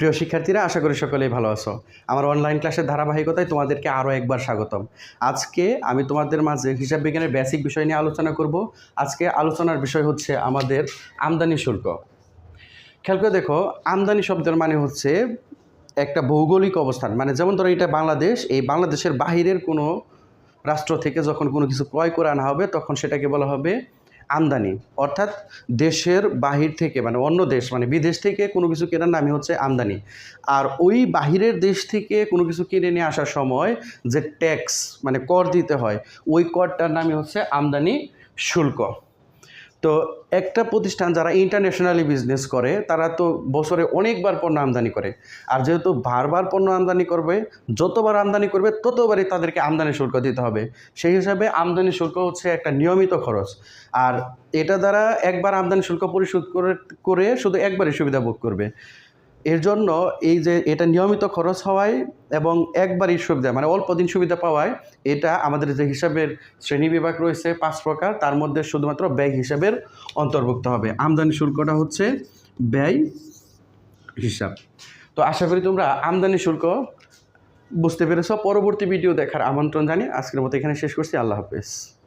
প্রিয় শিক্ষার্থীরা, আশা করি সকলেই ভালো আছো। আমার অনলাইন ক্লাসের ধারাবাহিকতায় তোমাদেরকে আরও একবার স্বাগতম। আজকে আমি তোমাদের মাঝে হিসাব বিজ্ঞানের বেসিক বিষয় নিয়ে আলোচনা করব। আজকে আলোচনার বিষয় হচ্ছে আমাদের আমদানি শুল্ক। খেয়াল করে দেখো, আমদানি শব্দের মানে হচ্ছে একটা ভৌগোলিক অবস্থান। মানে যেমন ধরো এটা বাংলাদেশ, এই বাংলাদেশের বাহিরের কোনো রাষ্ট্র থেকে যখন কোনো কিছু ক্রয় করে আনা হবে, তখন সেটাকে বলা হবে আমদানি। অর্থাৎ দেশের বাহির থেকে মানে অন্য দেশ মানে বিদেশ থেকে কোনো কিছু কেনার নামই হচ্ছে আমদানি। আর ওই বাহিরের দেশ থেকে কোনো কিছু কিনে নিয়ে আসার সময় যে ট্যাক্স মানে কর দিতে হয়, ওই করটার নামই হচ্ছে আমদানি শুল্ক। তো একটা প্রতিষ্ঠান যারা ইন্টারন্যাশনালি বিজনেস করে, তারা তো বছরে অনেকবার পণ্য আমদানি করে। আর যেহেতু বারবার পণ্য আমদানি করবে, যতবার আমদানি করবে, ততবারই তাদেরকে আমদানি শুল্ক দিতে হবে। সেই হিসাবে আমদানি শুল্ক হচ্ছে একটা নিয়মিত খরচ। আর এটা দ্বারা একবার আমদানি শুল্ক পরিশোধ করে করে শুধু একবারই সুবিধা ভোগ করবে। এর জন্য এই যে এটা নিয়মিত খরচ হওয়ায় এবং একবারই সুবিধা মানে অল্প দিন সুবিধা পাওয়ায় এটা আমাদের যে হিসাবের শ্রেণি বিভাগ রয়েছে পাঁচ প্রকার, তার মধ্যে শুধুমাত্র ব্যয় হিসাবের অন্তর্ভুক্ত হবে। আমদানি শুল্কটা হচ্ছে ব্যয় হিসাব। তো আশা করি তোমরা আমদানি শুল্ক বুঝতে পেরেছ। পরবর্তী ভিডিও দেখার আমন্ত্রণ জানিয়ে আজকের মতো এখানে শেষ করছি। আল্লাহ হাফেজ।